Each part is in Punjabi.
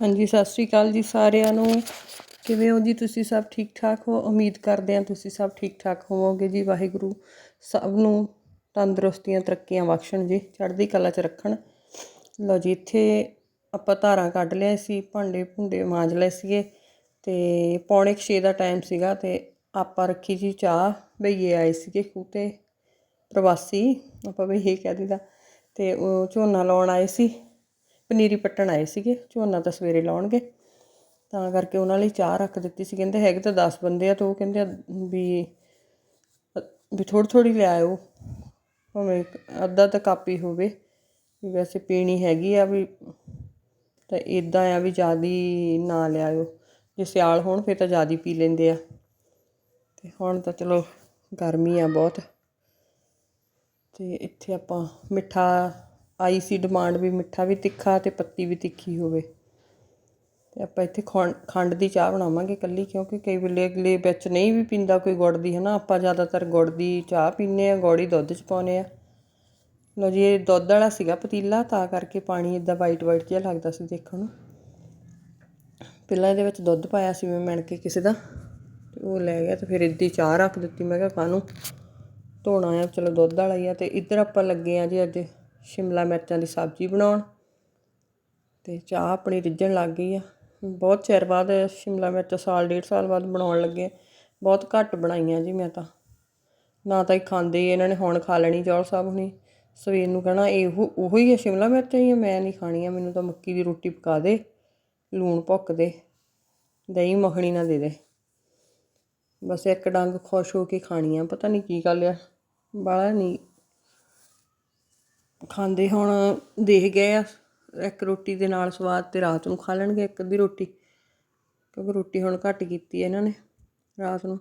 ਹਾਂਜੀ, ਸਤਿ ਸ਼੍ਰੀ ਅਕਾਲ ਜੀ ਸਾਰਿਆਂ ਨੂੰ। ਕਿਵੇਂ ਹੋ ਜੀ ਤੁਸੀਂ ਸਭ ਠੀਕ ਠਾਕ ਹੋ? ਉਮੀਦ ਕਰਦੇ ਹਾਂ ਤੁਸੀਂ ਸਭ ਠੀਕ ਠਾਕ ਹੋਵੋਗੇ ਜੀ। ਵਾਹਿਗੁਰੂ ਸਭ ਨੂੰ ਤੰਦਰੁਸਤੀਆਂ, ਤਰੱਕੀਆਂ ਬਖਸ਼ਣ ਜੀ, ਚੜ੍ਹਦੀ ਕਲਾ 'ਚ ਰੱਖਣ। ਲਓ ਜੀ, ਇੱਥੇ ਆਪਾਂ ਧਾਰਾਂ ਕੱਢ ਲਿਆ ਸੀ, ਭਾਂਡੇ ਭੁੰਡੇ ਮਾਂਜ ਲਏ ਸੀਗੇ ਤੇ ਪੌਣੇ 6 ਦਾ ਟਾਈਮ ਸੀਗਾ ਤੇ ਆਪਾਂ ਰੱਖੀ ਜੀ ਚਾਹ। ਬਈਏ ਆਏ ਸੀਗੇ ਖੂਹ ਤੇ ਪ੍ਰਵਾਸੀ, ਆਪਾਂ ਵੀ ਇਹ ਕਹਿ ਦਿੰਦਾ ਤੇ ਉਹ ਝੋਨਾ ਲਾਉਣ ਆਏ ਸੀ। ਪਨੀਰੀ ਪੱਟਣ ਆਏ ਸੀਗੇ, ਝੋਨਾ ਤਾਂ ਸਵੇਰੇ ਲਾਉਣਗੇ। ਤਾਂ ਕਰਕੇ ਉਹਨਾਂ ਲਈ ਚਾਹ ਰੱਖ ਦਿੱਤੀ ਸੀ। ਕਹਿੰਦੇ ਹੈਗੇ ਤਾਂ 10 ਬੰਦੇ ਆ, ਤਾਂ ਉਹ ਕਹਿੰਦੇ ਆ ਵੀ ਵੀ ਥੋੜੀ ਥੋੜੀ ਲਿਆਇਓ ਭਾਵੇਂ ਅੱਧਾ ਤਾਂ ਕੱਪ ਹੀ ਹੋਵੇ, ਵੀ ਵੈਸੇ ਪੀਣੀ ਹੈਗੀ ਆ ਵੀ, ਤਾਂ ਇਦਾਂ ਆ ਵੀ ਜ਼ਿਆਦੀ ਨਾ ਲਿਆਇਓ ਜੇ ਸਿਆਲ ਹੋਣ, ਫਿਰ ਤਾਂ ਜ਼ਿਆਦੀ ਪੀ ਲੈਂਦੇ ਆ। ਤੇ ਹੁਣ ਤਾਂ ਚਲੋ ਗਰਮੀ ਆ ਬਹੁਤ। ਤੇ ਇੱਥੇ ਆਪਾਂ ਮਿੱਠਾ ਆਈ ਸੀ ਡਿਮਾਂਡ ਵੀ ਮਿੱਠਾ ਵੀ ਤਿੱਖਾ ਅਤੇ ਪੱਤੀ ਵੀ ਤਿੱਖੀ ਹੋਵੇ। ਤੇ ਆਪਾਂ ਇੱਥੇ ਖੰਡ ਖੰਡ ਦੀ ਚਾਹ ਬਣਾਵਾਂਗੇ ਇਕੱਲੀ, ਕਿਉਂਕਿ ਕਈ ਵੇਲੇ ਅਗਲੇ ਵਿੱਚ ਨਹੀਂ ਵੀ ਪੀਂਦਾ ਕੋਈ ਗੁੜ ਦੀ ਹੈ ਨਾ ਆਪਾਂ ਜ਼ਿਆਦਾਤਰ ਗੁੜ ਦੀ ਚਾਹ ਪੀਂਦੇ ਆ ਗੋੜੀ ਦੁੱਧ ਚ ਪਾਉਨੇ ਆ ਲੋ ਜੀ, ਇਹ ਦੁੱਧ ਵਾਲਾ ਸੀਗਾ ਪਤੀਲਾ, ਤਾਂ ਕਰਕੇ ਪਾਣੀ ਇਦਾਂ ਵਾਈਟ ਵਾਈਟ ਜਿਹਾ ਲੱਗਦਾ ਸੀ ਦੇਖਣ ਨੂੰ। ਪਹਿਲਾਂ ਇਹਦੇ ਵਿੱਚ ਦੁੱਧ ਪਾਇਆ ਸੀ ਮੈਂ ਮਣ ਕੇ ਕਿਸੇ ਦਾ, ਤੇ ਉਹ ਲੈ ਗਿਆ ਤੇ ਫਿਰ ਇੱਦੀ ਚਾਹ ਰੱਖ ਦਿੱਤੀ। ਮੈਂ ਕਿਹਾ, ਕਾਹਨੂੰ? ਧੋਣਾ ਆ, ਚਲੋ ਦੁੱਧ ਵਾਲਾ ਹੀ ਆ। ਤੇ ਇੱਧਰ ਆਪਾਂ ਲੱਗੇ ਆ ਜੀ ਅੱਜ ਸ਼ਿਮਲਾ ਮਿਰਚਾਂ ਦੀ ਸਬਜ਼ੀ ਬਣਾਉਣ ਤੇ ਚਾਹ ਆਪਣੀ ਰਿੱਝਣ ਲੱਗ ਗਈ ਆ। ਬਹੁਤ ਚਿਰ ਬਾਅਦ ਸ਼ਿਮਲਾ ਮਿਰਚ ਸਾਲ, ਡੇਢ ਸਾਲ ਬਾਅਦ ਬਣਾਉਣ ਲੱਗੇ। ਬਹੁਤ ਘੱਟ ਬਣਾਈਆਂ ਜੀ ਮੈਂ ਤਾਂ। ਨਾ ਤਾਂ ਇਹ ਖਾਂਦੇ ਇਹਨਾਂ ਨੇ ਹੁਣ ਖਾ ਲੈਣੀ ਜੌਲ ਸਾਹਿਬ ਹੁਣੀ। ਸਵੇਰ ਨੂੰ ਕਹਿਣਾ ਇਹੋ ਉਹੋ ਹੀ ਹੈ ਸ਼ਿਮਲਾ ਮਿਰਚਾਂ ਹੀ ਆ, ਮੈਂ ਨਹੀਂ ਖਾਣੀਆਂ, ਮੈਨੂੰ ਤਾਂ ਮੱਕੀ ਦੀ ਰੋਟੀ ਪਕਾ ਦੇ, ਲੂਣ ਭੁੱਕ ਦੇ, ਦਹੀਂ ਮੱਖਣੀ ਨਾ ਦੇ ਦੇ। ਬਸ ਇੱਕ ਡੰਗ ਖੁਸ਼ ਹੋ ਕੇ ਖਾਣੀ ਆ ਪਤਾ ਨਹੀਂ ਕੀ ਗੱਲ ਆ ਬਾਲਾ ਨਹੀਂ ਖਾਂਦੇ ਹੁਣ ਦੇਖ ਗਏ ਆ, ਇੱਕ ਰੋਟੀ ਦੇ ਨਾਲ ਸਵਾਦ ਤੇ ਰਾਤ ਨੂੰ ਖਾ ਲੈਣਗੇ ਇੱਕ ਅੱਧੀ ਰੋਟੀ। ਕਿਉਂਕਿ ਰੋਟੀ ਹੁਣ ਘੱਟ ਕੀਤੀ ਹੈ ਇਹਨਾਂ ਨੇ ਰਾਤ ਨੂੰ।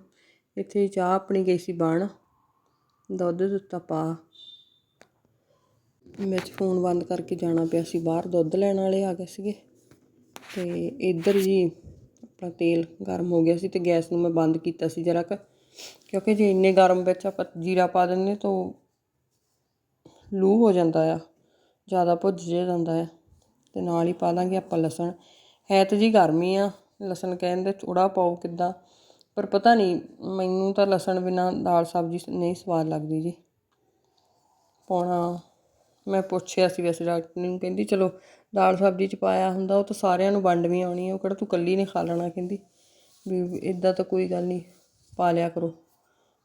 ਇੱਥੇ ਚਾਹ ਆਪਣੀ ਗਈ ਸੀ ਬਣ ਦੁੱਧ ਦਿੱਤਾ ਪਾ। ਵਿੱਚ ਫੋਨ ਬੰਦ ਕਰਕੇ ਜਾਣਾ ਪਿਆ ਸੀ ਬਾਹਰ, ਦੁੱਧ ਲੈਣ ਵਾਲੇ ਆ ਗਏ ਸੀਗੇ। ਤੇ ਇੱਧਰ ਜੀ ਆਪਣਾ ਤੇਲ ਗਰਮ ਹੋ ਗਿਆ ਸੀ ਤੇ ਗੈਸ ਨੂੰ ਮੈਂ ਬੰਦ ਕੀਤਾ ਸੀ ਜਰਾ ਕੁ। ਕਿਉਂਕਿ ਜੇ ਇੰਨੇ ਗਰਮ ਵਿੱਚ ਆਪਾਂ ਜੀਰਾ ਪਾ ਦਿੰਦੇ ਤਾਂ ਲੂ ਹੋ ਜਾਂਦਾ ਆ, ਜ਼ਿਆਦਾ ਭੁੱਜ ਜਿਹਾ ਜਾਂਦਾ ਆ। ਤੇ ਨਾਲ ਹੀ ਪਾ ਦਾਂਗੇ ਆਪਾਂ ਲਸਣ। ਹੈ ਤਾਂ ਜੀ ਗਰਮੀ ਆ, ਲਸਣ ਕਹਿੰਦੇ ਥੋੜਾ ਪਾਓ ਕਿੱਦਾਂ, ਪਰ ਪਤਾ ਨਹੀਂ, ਮੈਨੂੰ ਤਾਂ ਲਸਣ ਬਿਨਾ ਦਾਲ ਸਬਜ਼ੀ ਨਹੀਂ ਸਵਾਦ ਲੱਗਦੀ ਜੀ। ਪਾਉਣਾ, ਮੈਂ ਪੁੱਛਿਆ ਸੀ ਵੈਸੇ ਡਾਕਟਰ ਨੂੰ, ਕਹਿੰਦੀ ਚਲੋ ਦਾਲ ਸਬਜ਼ੀ ਚ ਪਾਇਆ ਹੁੰਦਾ, ਉਹ ਤਾਂ ਸਾਰਿਆਂ ਨੂੰ ਵੰਡ ਵੀ ਆਉਣੀ ਆ, ਉਹ ਕਿਹੜਾ ਤੂੰ ਇਕੱਲੀ ਨੇ ਖਾ ਲੈਣਾ, ਕਹਿੰਦੀ। ਵੀ ਇਦਾਂ ਤਾਂ ਕੋਈ ਗੱਲ ਨਹੀਂ, ਪਾ ਲਿਆ ਕਰੋ,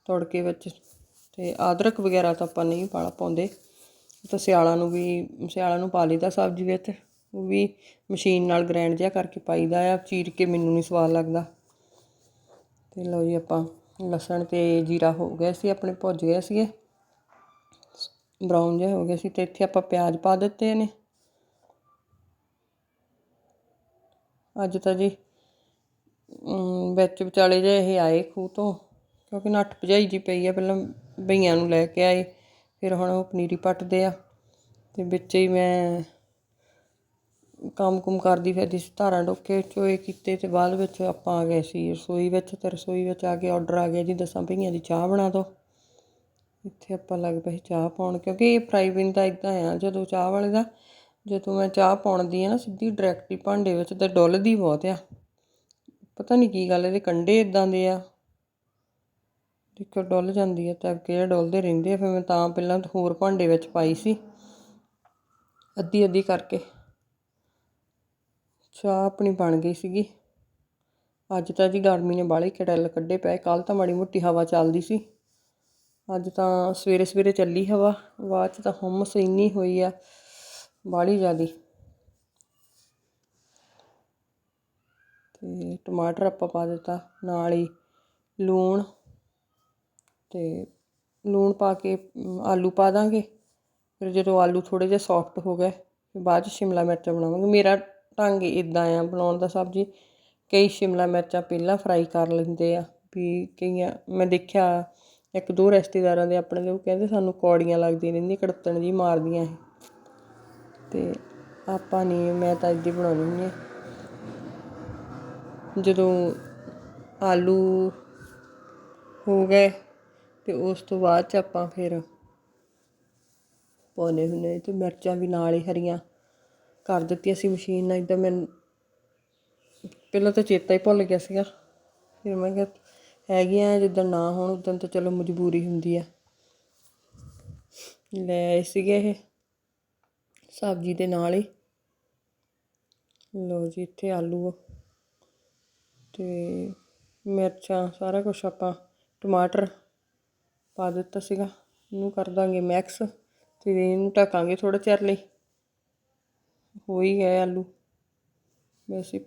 ਤੜਕੇ ਵਿੱਚ। ਤੇ ਅਦਰਕ ਵਗੈਰਾ ਤਾਂ ਆਪਾਂ ਨਹੀਂ ਪਾਲਾ ਪਾਉਂਦੇ। ਤਾਂ ਸਿਆਲਾਂ ਨੂੰ ਵੀ, ਸਿਆਲਾਂ ਨੂੰ ਪਾ ਲਈਦਾ ਸਬਜ਼ੀ ਵਿੱਚ। ਉਹ ਵੀ ਮਸ਼ੀਨ ਨਾਲ ਗ੍ਰਾਈਂਡ ਜਿਹਾ ਕਰਕੇ ਪਾਈਦਾ ਆ, ਚੀਰ ਕੇ ਮੈਨੂੰ ਨਹੀਂ ਸਵਾਦ ਲੱਗਦਾ। ਤੇ ਲਓ ਜੀ ਆਪਾਂ, ਲਸਣ ਤੇ ਜੀਰਾ ਹੋ ਗਿਆ ਸੀ, ਆਪਣੇ ਭੁੱਜ ਗਏ ਸੀਗੇ। ਬਰਾਊਨ ਜਿਹਾ ਹੋ ਗਿਆ ਸੀ, ਤੇ ਇੱਥੇ ਆਪਾਂ ਪਿਆਜ਼ ਪਾ ਦਿੱਤੇ ਨੇ। ਅੱਜ ਤਾਂ ਜੀ ਵਿੱਚ ਵਿਚਾਲੇ ਜੇ ਇਹ ਆਏ ਖੂਹ ਤੋਂ, ਕਿਉਂਕਿ ਨੱਠ ਭਜਾਈ ਜੀ ਪਈ ਆ, ਪਹਿਲਾਂ ਬਈਆਂ ਨੂੰ ਲੈ ਕੇ ਆਏ। ਫਿਰ ਹੁਣ ਉਹ ਪਨੀਰੀ ਪੱਟਦੇ ਆ ਅਤੇ ਵਿੱਚ ਹੀ ਮੈਂ ਕੰਮ ਕੁਮ ਕਰਦੀ ਫਿਰਦੀ ਸੀ, ਧਾਰਾਂ ਡੋਕੇ ਚੋਏ ਕੀਤੇ ਤੇ ਬਾਅਦ ਵਿੱਚ ਆਪਾਂ ਆ ਗਏ ਸੀ ਰਸੋਈ ਵਿੱਚ ਤੇ ਰਸੋਈ ਵਿੱਚ ਆ ਕੇ ਆਰਡਰ ਆ ਗਿਆ ਜੀ, ਦਸਾਂ ਭਈਆਂ ਦੀ ਚਾਹ ਬਣਾ ਦਿਓ ਇੱਥੇ ਆਪਾਂ ਲੱਗ ਪਏ ਚਾਹ ਪਾਉਣ, ਕਿਉਂਕਿ ਇਹ ਫਰਾਈਬਿਨ ਦਾ ਇਦਾਂ ਆ, ਜਦੋਂ ਚਾਹ ਵਾਲੇ ਦਾ, ਜਦੋਂ ਮੈਂ ਚਾਹ ਪਾਉਣਦੀ ਆ ਨਾ ਸਿੱਧੀ ਡਾਇਰੈਕਟ ਹੀ ਭਾਂਡੇ ਵਿੱਚ ਤੇ ਡੁੱਲਦੀ ਬਹੁਤ ਆ। ਪਤਾ ਨਹੀਂ ਕੀ ਗੱਲ, ਇਹਦੇ ਕੰਡੇ ਇਦਾਂ ਦੇ ਆ। ਦੇਖੋ ਡੁੱਲ ਜਾਂਦੀ ਹੈ ਤਾਂ ਕਿਹੜੇ ਡੁੱਲਦੇ ਰਹਿੰਦੇ ਆ, ਫਿਰ ਮੈਂ ਤਾਂ ਪਹਿਲਾਂ ਹੋਰ ਭਾਂਡੇ ਵਿੱਚ ਪਾਈ ਸੀ, ਅੱਧੀ ਅੱਧੀ ਕਰਕੇ। ਚਾਹ ਆਪਣੀ ਬਣ ਗਈ ਸੀਗੀ। ਅੱਜ ਤਾਂ ਜੀ ਗਰਮੀ ਨੇ ਬਾਲੇ ਕੜਲ ਕੱਢੇ ਪਏ ਕੱਲ ਤਾਂ ਮਾੜੀ ਮੋਟੀ ਹਵਾ ਚੱਲਦੀ ਸੀ। ਅੱਜ ਤਾਂ ਸਵੇਰੇ ਸਵੇਰੇ ਚੱਲੀ ਹਵਾ, ਬਾਅਦ ਚ ਤਾਂ ਹੁੰਮਸ ਇੰਨੀ ਹੋਈ ਆ ਬਾਲੀ ਜ਼ਿਆਦੀ। ਤੇ ਟਮਾਟਰ ਆਪਾਂ ਪਾ ਦਿੱਤਾ, ਨਾਲ ਹੀ ਲੂਣ ਤੇ ਲੂਣ ਪਾ ਕੇ ਆਲੂ ਪਾ ਦਾਂਗੇ। ਫਿਰ ਜਦੋਂ ਆਲੂ ਥੋੜੇ ਜਿਹਾ ਸੋਫਟ ਹੋ ਗਏ, ਫਿਰ ਬਾਅਦ ਚ ਸ਼ਿਮਲਾ ਮਿਰਚ ਬਣਾਵਾਂਗੇ। ਮੇਰਾ ਢੰਗ ਇੱਦਾਂ ਆ ਬਣਾਉਣ ਦਾ ਸਬਜ਼ੀ। ਕਈ ਸ਼ਿਮਲਾ ਮਿਰਚਾਂ ਪਹਿਲਾਂ ਫਰਾਈ ਕਰ ਲੈਂਦੇ ਆ। ਵੀ ਕਈਆਂ, ਮੈਂ ਦੇਖਿਆ, ਇੱਕ ਦੋ ਰਿਸ਼ਤੇਦਾਰਾਂ ਦੇ ਆਪਣੇ ਦੇ ਉਹ ਕਹਿੰਦੇ ਸਾਨੂੰ ਕੌੜੀਆਂ ਲੱਗਦੀਆਂ ਰਹਿੰਦੀਆਂ ਕੜਤਣ ਜੀ ਮਾਰਦੀਆਂ ਇਹ। ਤੇ ਆਪਾਂ ਨਹੀਂ ਮੈਂ ਤਾਂ ਇੱਦੀ ਬਣਾਉਣੀ ਹਾਂ। ਜਦੋਂ ਆਲੂ ਹੋ ਗਏ ਤੇ ਉਸ ਤੋਂ ਬਾਅਦ ਚ ਆਪਾਂ ਫਿਰ ਪਾਉਣੇ ਹੁੰਦੇ ਤੇ ਮਿਰਚਾਂ ਵੀ ਨਾਲ ਹੀ ਹਰੀਆਂ ਕਰ ਦਿੱਤੀਆਂ ਸੀ ਮਸ਼ੀਨ ਨਾਲ ਇਦਾਂ ਮੈਂ ਪਹਿਲਾਂ ਤਾਂ ਚੇਤਾ ਹੀ ਭੁੱਲ ਗਿਆ ਸੀਗਾ। ਫਿਰ ਮੈਂ ਕਿਹਾ ਹੈਗੀਆਂ ਜਿੱਦਾਂ ਨਾ ਹੋਣ ਉਦੋਂ ਤਾਂ ਚਲੋ ਮਜਬੂਰੀ ਹੁੰਦੀ ਆ। ਲੈ ਸੀਗੇ ਇਹ ਸਬਜ਼ੀ ਦੇ ਨਾਲ ਹੀ। ਲਓ ਜੀ, ਇੱਥੇ ਆਲੂ ਤੇ ਮਿਰਚਾਂ, ਸਾਰਾ ਕੁਝ ਆਪਾਂ, ਟਮਾਟਰ ਪਾ ਦਿੱਤਾ ਸੀਗਾ। ਇਹਨੂੰ ਕਰ ਦਾਂਗੇ ਮੈਕਸ ਤੇ ਇਹਨੂੰ ਢੱਕਾਂਗੇ ਥੋੜਾ ਚਿਰ ਲਈ। ਹੋ ਹੀ ਗਏ ਆਲੂ। ਵੈਸੇ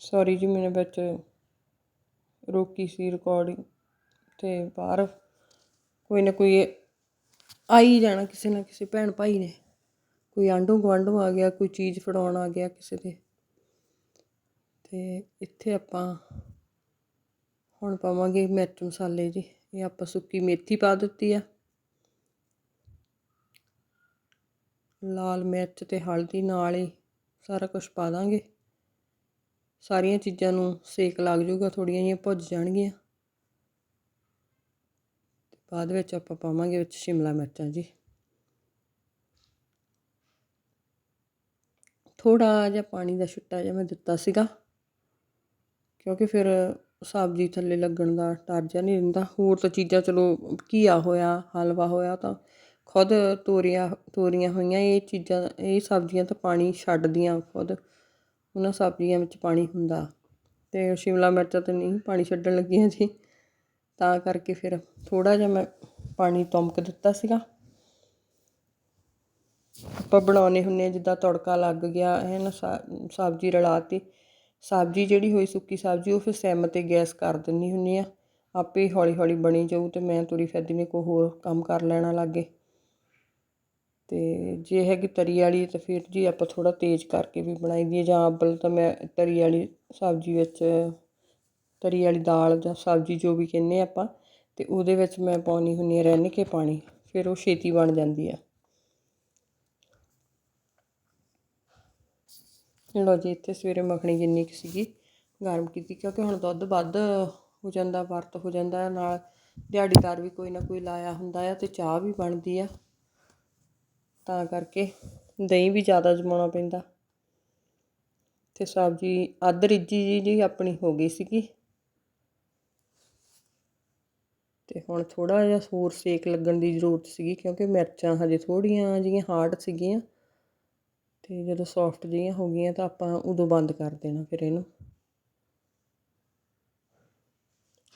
ਸੌਰੀ ਜੀ, ਮੈਨੇ ਵਿੱਚ ਰੋਕੀ ਸੀ ਰਿਕਾਰਡਿੰਗ ਤੇ ਬਾਹਰ ਕੋਈ ਨਾ ਕੋਈ ਆ ਹੀ ਜਾਣਾ ਕਿਸੇ ਨਾ ਕਿਸੇ ਭੈਣ ਭਾਈ ਨੇ। ਕੋਈ ਆਂਢੋਂ ਗੁਆਂਢੋਂ ਆ ਗਿਆ, ਕੋਈ ਚੀਜ਼ ਫੜਾਉਣ ਆ ਗਿਆ ਕਿਸੇ ਦੇ। ਤੇ ਇੱਥੇ ਆਪਾਂ ਹੁਣ ਪਾਵਾਂਗੇ ਮਿਰਚ ਮਸਾਲੇ ਜੀ। ਇਹ ਆਪਾਂ ਸੁੱਕੀ ਮੇਥੀ ਪਾ ਦਿੱਤੀ ਆ। ਲਾਲ ਮਿਰਚ ਤੇ ਹਲਦੀ ਨਾਲ ਹੀ ਸਾਰਾ ਕੁਝ ਪਾ ਦਾਂਗੇ। ਸਾਰੀਆਂ ਚੀਜ਼ਾਂ ਨੂੰ ਸੇਕ ਲੱਗ ਜਾਊਗਾ ਥੋੜੀਆਂ ਜਿਹੀਆਂ ਭੁੱਜ ਜਾਣਗੀਆਂ। ਤੇ ਬਾਅਦ ਵਿੱਚ ਆਪਾਂ ਪਾਵਾਂਗੇ ਵਿੱਚ ਸ਼ਿਮਲਾ ਮਿਰਚਾਂ ਜੀ। ਥੋੜਾ ਜਿਹਾ ਪਾਣੀ ਦਾ ਛਿੱਟਾ ਜਿਹਾ ਮੈਂ ਦਿੱਤਾ ਸੀਗਾ। ਕਿਉਂਕਿ ਫਿਰ ਸਬਜ਼ੀ ਥੱਲੇ ਲੱਗਣ ਦਾ ਡਰ ਜਿਹਾ ਨਹੀਂ ਰਹਿੰਦਾ। ਹੋਰ ਤਾਂ ਚੀਜ਼ਾਂ ਚਲੋ ਘੀਆ ਹੋਇਆ, ਹਲਵਾ ਹੋਇਆ ਤਾਂ ਖੁਦ ਤੋਰੀਆਂ ਤੋਰੀਆਂ ਹੋਈਆਂ, ਇਹ ਚੀਜ਼ਾਂ, ਇਹ ਸਬਜ਼ੀਆਂ ਤਾਂ ਪਾਣੀ ਛੱਡਦੀਆਂ ਖੁਦ। ਉਹਨਾਂ ਸਬਜ਼ੀਆਂ ਵਿੱਚ ਪਾਣੀ ਹੁੰਦਾ ਤੇ ਸ਼ਿਮਲਾ ਮਿਰਚਾਂ ਤਾਂ ਨਹੀਂ ਪਾਣੀ ਛੱਡਣ ਲੱਗੀਆਂ ਜੀ। ਤਾਂ ਕਰਕੇ ਫਿਰ ਥੋੜਾ ਜਿਹਾ ਮੈਂ ਪਾਣੀ ਤੁੰਮਕ ਦਿੱਤਾ ਸੀਗਾ। ਆਪਾਂ ਬਣਾਉਣੇ ਹੁੰਨੇ ਜਿੱਦਾਂ ਤੜਕਾ ਲੱਗ ਗਿਆ ਹੈ ਨਾ ਸਬਜ਼ੀ ਰਲਾਤੀ। ਸਬਜ਼ੀ ਜਿਹੜੀ ਹੋਈ ਸੁੱਕੀ ਸਬਜ਼ੀ, ਉਹ ਫਿਰ ਸਿਮ ਤੇ ਗੈਸ ਕਰ ਦਿੰਨੀ ਹੁੰਨੀ ਆ। ਆਪੇ ਹੌਲੀ ਹੌਲੀ ਬਣੀ ਜਾਊ ਤੇ ਮੈਂ ਤੁਰੀ ਫਿਰਦੀ ਨੇ ਕੋਈ ਹੋਰ ਕੰਮ ਕਰ ਲੈਣਾ ਲੱਗੇ। ਤੇ ਜੇ ਹੈਗੀ ਤਰੀ ਵਾਲੀ ਤਾਂ ਫਿਰ ਜੀ ਆਪਾਂ ਥੋੜਾ ਤੇਜ਼ ਕਰਕੇ ਵੀ ਬਣਾਈ ਦੀ ਜਾਂ ਅੱਬਲ ਤਾਂ ਮੈਂ ਤਰੀ ਵਾਲੀ ਸਬਜ਼ੀ ਵਿੱਚ, ਤਰੀ ਵਾਲੀ ਦਾਲ ਜਾਂ ਸਬਜ਼ੀ ਜੋ ਵੀ ਕਹਿੰਨੇ ਆਪਾਂ, ਤੇ ਉਹਦੇ ਵਿੱਚ ਮੈਂ ਪਾਉਣੀ ਹੁੰਨੀ ਹੈ ਰਿੰਨ ਕੇ ਪਾਣੀ, ਫਿਰ ਉਹ ਛੇਤੀ ਬਣ ਜਾਂਦੀ ਆ। ਲਓ ਜੀ, ਇੱਥੇ ਸਵੇਰੇ ਮੱਖਣੀ ਜਿੰਨੀ ਕੁ ਸੀਗੀ ਗਰਮ ਕੀਤੀ, ਕਿਉਂਕਿ ਹੁਣ ਦੁੱਧ ਵੱਧ ਹੋ ਜਾਂਦਾ, ਵਰਤ ਹੋ ਜਾਂਦਾ, ਨਾਲ ਦਿਹਾੜੀਦਾਰ ਵੀ ਕੋਈ ਨਾ ਕੋਈ ਲਾਇਆ ਹੁੰਦਾ ਆ ਤੇ ਚਾਹ ਵੀ ਬਣਦੀ ਆ। ਤਾਂ ਕਰਕੇ ਦਹੀਂ ਵੀ ਜ਼ਿਆਦਾ ਜਮਾਉਣਾ ਪੈਂਦਾ। ਤੇ ਸਬਜ਼ੀ ਅੱਧ ਰਿੱਜੀ ਜੀ ਜੀ ਆਪਣੀ ਹੋ ਗਈ ਸੀਗੀ। ਤੇ ਹੁਣ ਥੋੜਾ ਜਿਹਾ ਹੋਰ ਸੇਕ ਲੱਗਣ ਦੀ ਜ਼ਰੂਰਤ ਸੀਗੀ, ਕਿਉਂਕਿ ਮਿਰਚਾਂ ਹਜੇ ਥੋੜੀਆਂ ਜਿਹੀਆਂ ਹਾਰਡ ਸੀਗੀਆਂ। ਅਤੇ ਜਦੋਂ ਸੋਫਟ ਜਿਹੀਆਂ ਹੋ ਗਈਆਂ ਤਾਂ ਆਪਾਂ ਉਦੋਂ ਬੰਦ ਕਰ ਦੇਣਾ ਫਿਰ ਇਹਨੂੰ।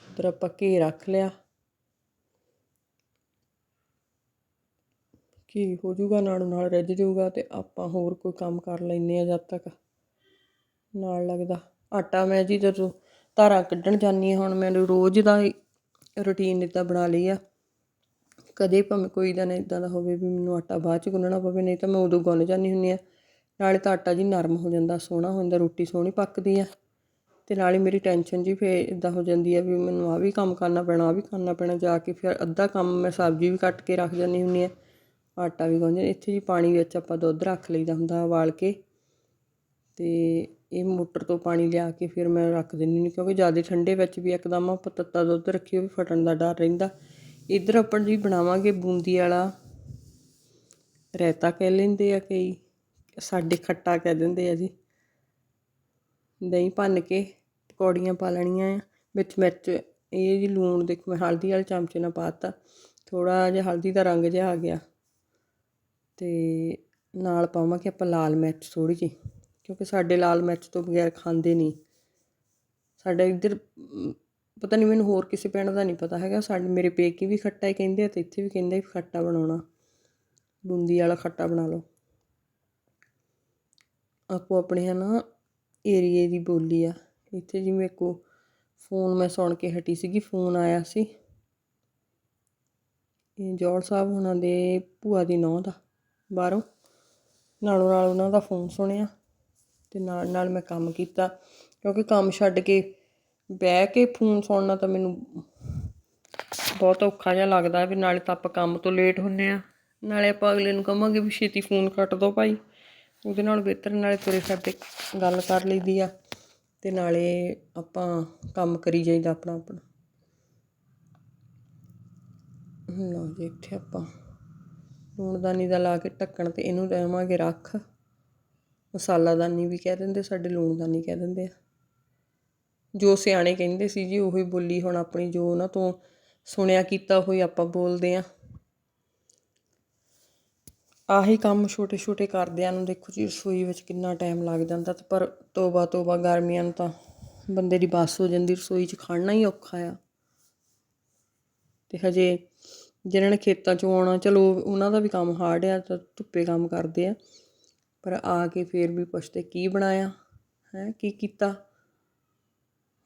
ਉਧਰ ਆਪਾਂ ਘੀ ਰੱਖ ਲਿਆ। ਘੀ ਹੋ ਜਾਊਗਾ ਨਾਲੋਂ ਨਾਲ ਰਿੱਝ ਜਾਊਗਾ ਤੇ ਆਪਾਂ ਹੋਰ ਕੋਈ ਕੰਮ ਕਰ ਲੈਨੇ ਆ ਜਦ ਤੱਕ ਨਾਲ ਲੱਗਦਾ। ਆਟਾ ਮੈਂ ਜੀ ਜਦੋਂ ਧਾਰਾਂ ਕੱਢਣ ਜਾਂਦੀ ਹਾਂ, ਹੁਣ ਮੈਨੂੰ ਰੋਜ਼ ਦਾ ਰੁਟੀਨ ਇੱਦਾਂ ਬਣਾ ਲਈ ਆ। ਕਦੇ ਭਾਵੇਂ ਕੋਈ ਦਿਨ ਇਦਾਂ ਦਾ ਹੋਵੇ ਵੀ ਮੈਨੂੰ ਆਟਾ ਬਾਅਦ ਚ ਗੁੰਨਣਾ ਪਵੇ, ਨਹੀਂ ਤਾਂ ਮੈਂ ਉਦੋਂ ਗੁੰਨ ਜਾਂਦੀ ਹੁੰਨੀ ਆ ਨਾਲੇ ਤਾਂ ਆਟਾ ਜੀ ਨਰਮ ਹੋ ਜਾਂਦਾ, ਸੋਹਣਾ ਹੋ ਜਾਂਦਾ, ਰੋਟੀ ਸੋਹਣੀ ਪੱਕਦੀ ਆ। ਅਤੇ ਨਾਲੇ ਮੇਰੀ ਟੈਨਸ਼ਨ ਜੀ ਫਿਰ ਇਦਾਂ ਹੋ ਜਾਂਦੀ ਆ ਵੀ ਮੈਨੂੰ ਆ ਵੀ ਕੰਮ ਕਰਨਾ ਪੈਣਾ ਆ ਵੀ ਕਰਨਾ ਪੈਣਾ, ਜਾ ਕੇ ਫਿਰ ਅੱਧਾ ਕੰਮ ਮੈਂ ਸਬਜ਼ੀ ਵੀ ਕੱਟ ਕੇ ਰੱਖ ਜਾਂਦੀ ਹੁੰਦੀ ਆ। ਆਟਾ ਵੀ ਗੁੰਨ ਇੱਥੇ ਜੀ ਪਾਣੀ ਵਿੱਚ ਆਪਾਂ ਦੁੱਧ ਰੱਖ ਲਈਦਾ ਹੁੰਦਾ ਉਬਾਲ ਕੇ। ਤੇ ਇਹ ਮੋਟਰ ਤੋਂ ਪਾਣੀ ਲਿਆ ਕੇ ਫਿਰ ਮੈਂ ਰੱਖ ਦਿੰਦੀ ਨਹੀਂ ਕਿਉਂਕਿ ਜ਼ਿਆਦਾ ਠੰਡੇ ਵਿੱਚ ਵੀ ਇੱਕਦਮ ਆਪਾਂ ਤੱਤਾ ਦੁੱਧ ਰੱਖੀਓ ਵੀ ਫਟਣ ਦਾ ਡਰ ਰਹਿੰਦਾ। ਇੱਧਰ ਆਪਾਂ ਜੀ ਬਣਾਵਾਂਗੇ ਬੂੰਦੀ ਵਾਲਾ ਰਾਇਤਾ ਕਹਿ ਲੈਂਦੇ ਆ ਕਈ। ਸਾਡੇ ਖੱਟਾ ਕਹਿ ਦਿੰਦੇ ਆ ਜੀ। ਦਹੀਂ ਭੰਨ ਕੇ ਪਕੌੜੀਆਂ ਪਾ ਲੈਣੀਆਂ ਆ। ਵਿੱਚ ਮਿਰਚ, ਇਹ ਜੀ ਲੂਣ ਦੇਖੋ, ਮੈਂ ਹਲਦੀ ਵਾਲੇ ਚਮਚੇ ਨਾਲ ਪਾਤਾ ਥੋੜਾ ਜਿਹਾ ਹਲਦੀ ਦਾ ਰੰਗ ਜਿਹਾ ਆ ਗਿਆ। ਤੇ ਨਾਲ ਪਾਵਾਂਗੇ ਆਪਾਂ ਲਾਲ ਮਿਰਚ ਥੋੜੀ ਜਿਹੀ, ਕਿਉਂਕਿ ਸਾਡੇ ਲਾਲ ਮਿਰਚ ਤੋਂ ਬਗੈਰ ਖਾਂਦੇ ਨਹੀਂ। ਸਾਡੇ ਇੱਧਰ, ਪਤਾ ਨਹੀਂ ਮੈਨੂੰ ਹੋਰ ਕਿਸੇ ਪਿੰਡ ਦਾ ਨਹੀਂ ਪਤਾ ਹੈਗਾ। ਸਾਡੇ, ਮੇਰੇ ਪੇਕੇ ਵੀ ਖੱਟਾ ਹੀ ਕਹਿੰਦੇ ਆ ਤੇ ਇੱਥੇ ਵੀ ਕਹਿੰਦੇ ਖੱਟਾ ਬਣਾਉਣਾ। ਬੂੰਦੀ ਵਾਲਾ ਖੱਟਾ ਬਣਾ ਲਓ। ਆਪੋ ਆਪਣੇ ਹਨਾ ਏਰੀਏ ਦੀ ਬੋਲੀ ਆ। ਇੱਥੇ ਜਿਵੇਂ ਕੋ ਫੋਨ ਮੈਂ ਸੁਣ ਕੇ ਹਟੀ ਸੀਗੀ, ਫੋਨ ਆਇਆ ਸੀ। ਇਹ ਜੋੜ ਸਾਹਿਬ ਉਹਨਾਂ ਦੇ ਭੂਆ ਦੀ ਨੌਂ ਦਾ, ਬਾਹਰੋਂ। ਨਾਲੋਂ ਨਾਲ ਉਹਨਾਂ ਦਾ ਫੋਨ ਸੁਣਿਆ ਤੇ ਨਾਲ ਨਾਲ ਮੈਂ ਕੰਮ ਕੀਤਾ। ਕਿਉਂਕਿ ਕੰਮ ਛੱਡ ਕੇ ਬਹਿ ਕੇ ਫੋਨ ਸੁਣਨਾ ਤਾਂ ਮੈਨੂੰ ਬਹੁਤ ਔਖਾ ਜਿਹਾ ਲੱਗਦਾ ਵੀ ਨਾਲੇ ਤਾਂ ਆਪਾਂ ਕੰਮ ਤੋਂ ਲੇਟ ਹੁੰਨੇ ਆ। ਨਾਲੇ ਆਪਾਂ ਅਗਲੇ ਨੂੰ ਕਹਾਂਗੇ ਵੀ ਛੇਤੀ ਫੋਨ ਕੱਟ ਦੋ ਭਾਈ। ਉਹਦੇ ਨਾਲ ਬਿਹਤਰ ਨਾਲੇ ਤੁਰੇ ਫਿਰਦੇ ਗੱਲ ਕਰ ਲਈਦੀ ਆ ਤੇ ਨਾਲੇ ਆਪਾਂ ਕੰਮ ਕਰੀ ਜਾਈਦਾ ਆਪਣਾ ਆਪਣਾ। ਲਓ ਜੀ, ਇੱਥੇ ਆਪਾਂ ਲੂਣਦਾਨੀ ਦਾ ਲਾ ਕੇ ਢੱਕਣ ਤੇ ਇਹਨੂੰ ਰਹਿਵਾਂਗੇ ਰੱਖ। ਮਸਾਲਾਦਾਨੀ ਵੀ ਕਹਿ ਦਿੰਦੇ, ਸਾਡੇ ਲੂਣਦਾਨੀ ਕਹਿ ਦਿੰਦੇ ਆ। ਜੋ ਸਿਆਣੇ ਕਹਿੰਦੇ ਸੀ ਜੀ, ਉਹੀ ਬੋਲੀ ਹੁਣ ਆਪਣੀ ਜੋ ਉਹਨਾਂ ਤੋਂ ਸੁਣਿਆ ਕੀਤਾ ਹੋਈ ਆਪਾਂ ਬੋਲਦੇ ਆ। ਆਹੀ ਕੰਮ ਛੋਟੇ ਛੋਟੇ ਕਰਦਿਆਂ ਨੂੰ ਦੇਖੋ ਜੀ, ਰਸੋਈ ਵਿੱਚ ਕਿੰਨਾ ਟਾਈਮ ਲੱਗ ਜਾਂਦਾ ਤੇ ਪਰ ਤੋਬਾ ਤੋਬਾ ਗਰਮੀਆਂ ਨੂੰ ਤਾਂ ਬੰਦੇ ਦੀ ਬੱਸ ਹੋ ਜਾਂਦੀ, ਰਸੋਈ 'ਚ ਖੜਨਾ ਹੀ ਔਖਾ ਆ। ਤੇ ਹਜੇ ਜਿਹਨਾਂ ਨੇ ਖੇਤਾਂ 'ਚੋਂ ਆਉਣਾ, ਚਲੋ ਉਹਨਾਂ ਦਾ ਵੀ ਕੰਮ ਹਾਰਡ ਆ, ਤਾਂ ਧੁੱਪੇ ਕੰਮ ਕਰਦੇ ਆ। ਪਰ ਆ ਕੇ ਫੇਰ ਵੀ ਪੁੱਛਦੇ ਕੀ ਬਣਾਇਆ, ਹੈ, ਕੀ ਕੀਤਾ?